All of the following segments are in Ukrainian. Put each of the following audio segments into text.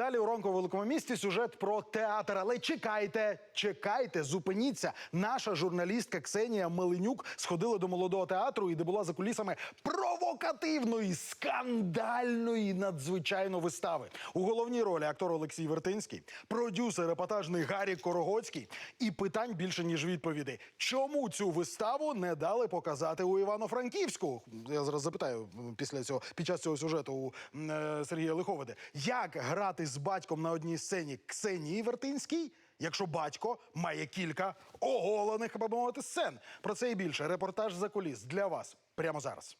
Далі у ранку великому місті сюжет про театр. Але чекайте, чекайте, зупиніться. Наша журналістка Ксенія Меленюк сходила до молодого театру і де була за кулісами провокативної, скандальної надзвичайно вистави. У головній ролі актор Олексій Вертинський, продюсер епатажний Гаррі Корогоцький. І питань більше ніж відповідей. Чому цю виставу не дали показати у Івано-Франківську? Я зараз запитаю після цього під час цього сюжету у е, Сергія Лиховиде. Як грати з батьком на одній сцені Ксенії Вертинській? Якщо батько має кілька оголених, аби мовити, сцен. Про це і більше. Репортаж за куліс для вас прямо зараз.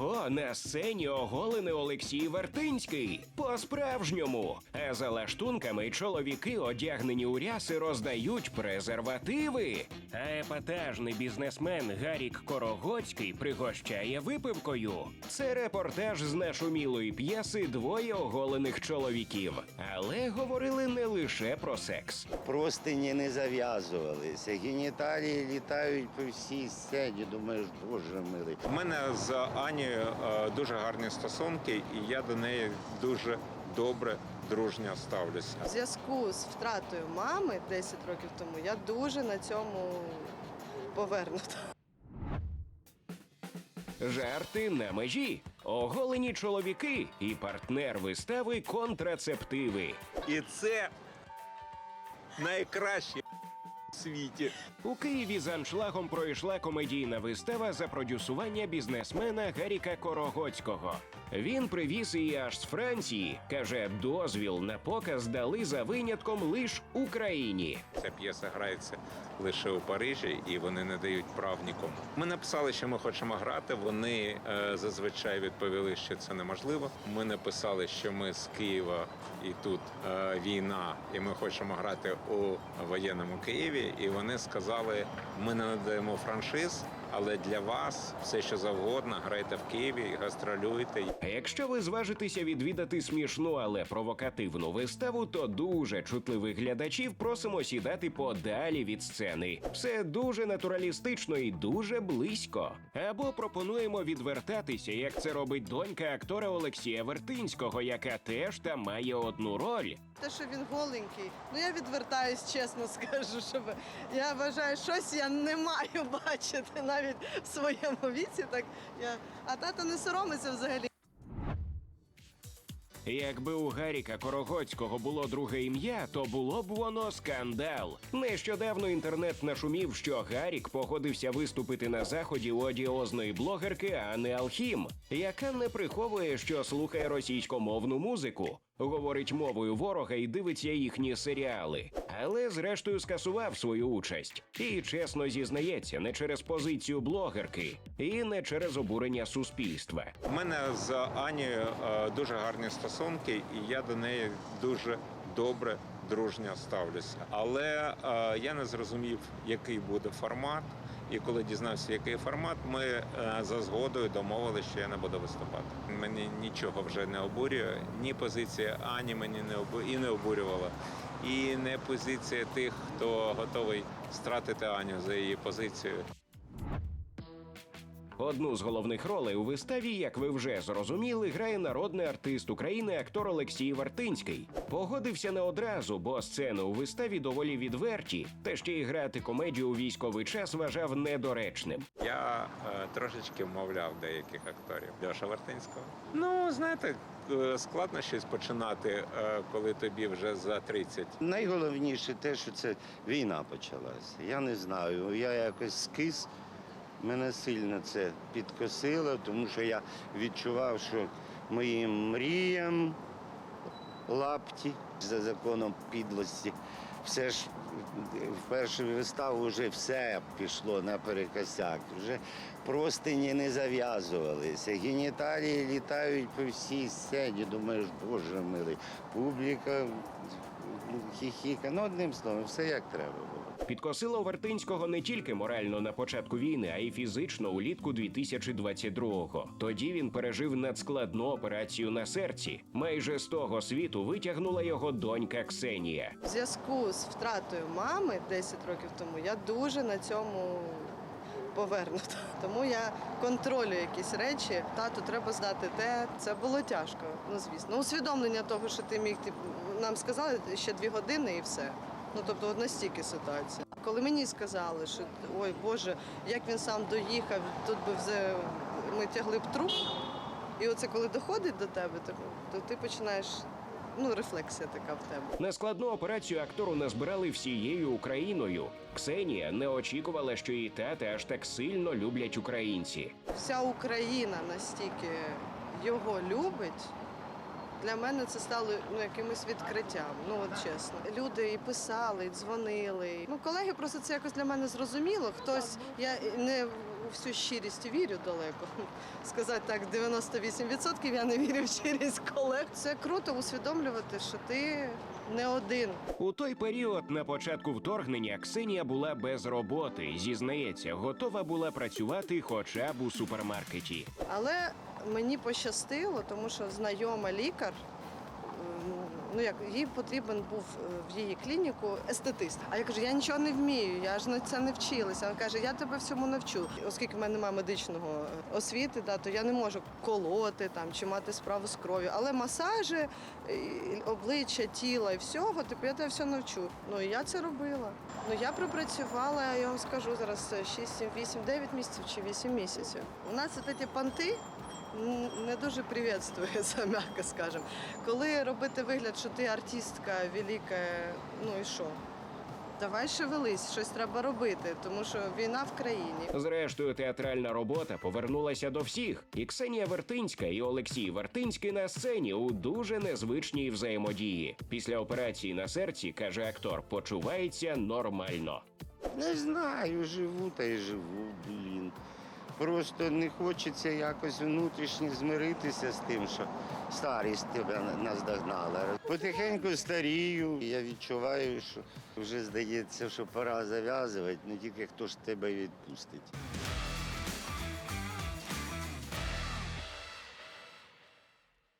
Ого, на сцені оголений Олексій Вертинський. По-справжньому. А за лаштунками чоловіки, одягнені у ряси, роздають презервативи. А епатажний бізнесмен Гарік Корогоцький пригощає випивкою. Це репортаж з нашумілої п'єси Двоє оголених чоловіків. Але говорили не лише про секс. Простині не зав'язувалися, геніталії літають по всій сцені. Думаєш, боже милий. У мене з Анією е, дуже гарні стосунки, і я до неї дуже добре, дружньо ставлюся. В зв'язку з втратою мами 10 років тому я дуже на цьому повернута. Жарти на межі, оголені чоловіки і партнер вистави контрацептиви. І це найкраще світі. У Києві з аншлагом пройшла комедійна вистава за продюсування бізнесмена Гаріка Корогоцького. Він привіз її аж з Франції. каже, дозвіл на показ дали за винятком лиш Україні. Ця п'єса грається лише у Парижі, і вони не дають прав нікому. Ми написали, що ми хочемо грати. Вони е, зазвичай відповіли, що це неможливо. Ми написали, що ми з Києва і тут е, війна, і ми хочемо грати у воєнному Києві. І вони сказали: ми не надаємо франшиз, але для вас все, що завгодно, грайте в Києві, гастролюйте. Якщо ви зважитеся відвідати смішну, але провокативну виставу, то дуже чутливих глядачів просимо сідати подалі від сцени. Все дуже натуралістично і дуже близько. Або пропонуємо відвертатися, як це робить донька актора Олексія Вертинського, яка теж там має одну роль. Те, що він голенький, ну я відвертаюсь, чесно скажу, щоб я вважаю, щось я не маю бачити навіть в своєму віці. Так я а тато не соромиться взагалі. Якби у Гаріка Корогоцького було друге ім'я, то було б воно скандал. Нещодавно інтернет нашумів, що Гарік погодився виступити на заході у одіозної блогерки Анни Алхім, яка не приховує, що слухає російськомовну музику. Говорить мовою ворога і дивиться їхні серіали, але зрештою скасував свою участь і чесно зізнається не через позицію блогерки і не через обурення суспільства. У мене з Анією е, дуже гарні стосунки, і я до неї дуже добре, дружньо ставлюся. Але е, я не зрозумів, який буде формат. І коли дізнався, який формат, ми е, за згодою домовилися, що я не буду виступати. Мені нічого вже не обурює. Ні позиція Ані мені не обу... і не обурювала, і не позиція тих, хто готовий стратити Аню за її позицію. Одну з головних ролей у виставі, як ви вже зрозуміли, грає народний артист України актор Олексій Вартинський. Погодився не одразу, бо сцени у виставі доволі відверті, та ще й грати комедію у військовий час вважав недоречним. Я е, трошечки вмовляв деяких акторів Льоша Вартинського. Ну, знаєте, е, складно щось починати, е, коли тобі вже за 30. Найголовніше те, що це війна почалася. Я не знаю. Я якось скис. Мене сильно це підкосило, тому що я відчував, що моїм мріям лапті за законом підлості. Все ж в першу виставу вже все пішло наперекосяк. Вже простині не зав'язувалися. Геніталії літають по всій сцені. Думаєш, боже милий, публіка хіхіка. Ну, одним словом, все як треба було. Підкосило Вертинського не тільки морально на початку війни, а й фізично улітку 2022-го. Тоді він пережив надскладну операцію на серці. Майже з того світу витягнула його донька Ксенія. В зв'язку з втратою мами 10 років тому я дуже на цьому повернуто. Тому я контролюю якісь речі. Тату, треба здати те. Це було тяжко. Ну звісно. Усвідомлення того, що ти міг типу, нам сказали ще дві години і все. Ну тобто, от настільки ситуація. Коли мені сказали, що ой Боже, як він сам доїхав, тут би вже ми тягли б труп. І оце коли доходить до тебе, то, то ти починаєш. Ну, рефлексія така в тебе. На складну операцію актору назбирали всією Україною. Ксенія не очікувала, що її тата аж так сильно люблять українці. Вся Україна настільки його любить. Для мене це стало ну, якимось відкриттям. Ну от чесно. Люди і писали, і дзвонили. Ну, колеги просто це якось для мене зрозуміло. Хтось я не у всю щирість вірю далеко. Сказати так, 98% я не вірю в щирість колег. Це круто усвідомлювати, що ти не один. У той період, на початку вторгнення, Ксенія була без роботи. Зізнається, готова була працювати хоча б у супермаркеті. Але мені пощастило, тому що знайома лікар. Ну як їй потрібен був е, в її клініку естетист. А я кажу, я нічого не вмію, я ж на це не вчилася. Вона каже, я тебе всьому навчу. Оскільки в мене немає медичного е, освіти, да, то я не можу колоти там чи мати справу з кров'ю. Але масажі, е, обличчя, тіла і всього, типу я тебе все навчу. Ну і я це робила. Ну я пропрацювала, я вам скажу зараз е, 6, 7, 8, 9 місяців чи 8 місяців. У нас от ці понти м, не дуже привітствується, м'яко скажемо. Коли робити вигляд, що ти артистка велика, ну і що? Давай шевелись, щось треба робити, тому що війна в країні. Зрештою, театральна робота повернулася до всіх. І Ксенія Вертинська і Олексій Вертинський на сцені у дуже незвичній взаємодії. Після операції на серці, каже актор, почувається нормально. Не знаю, живу та й живу, блін. Просто не хочеться якось внутрішньо змиритися з тим, що старість тебе наздогнала. Потихеньку старію. Я відчуваю, що вже здається, що пора зав'язувати, не тільки хто ж тебе відпустить.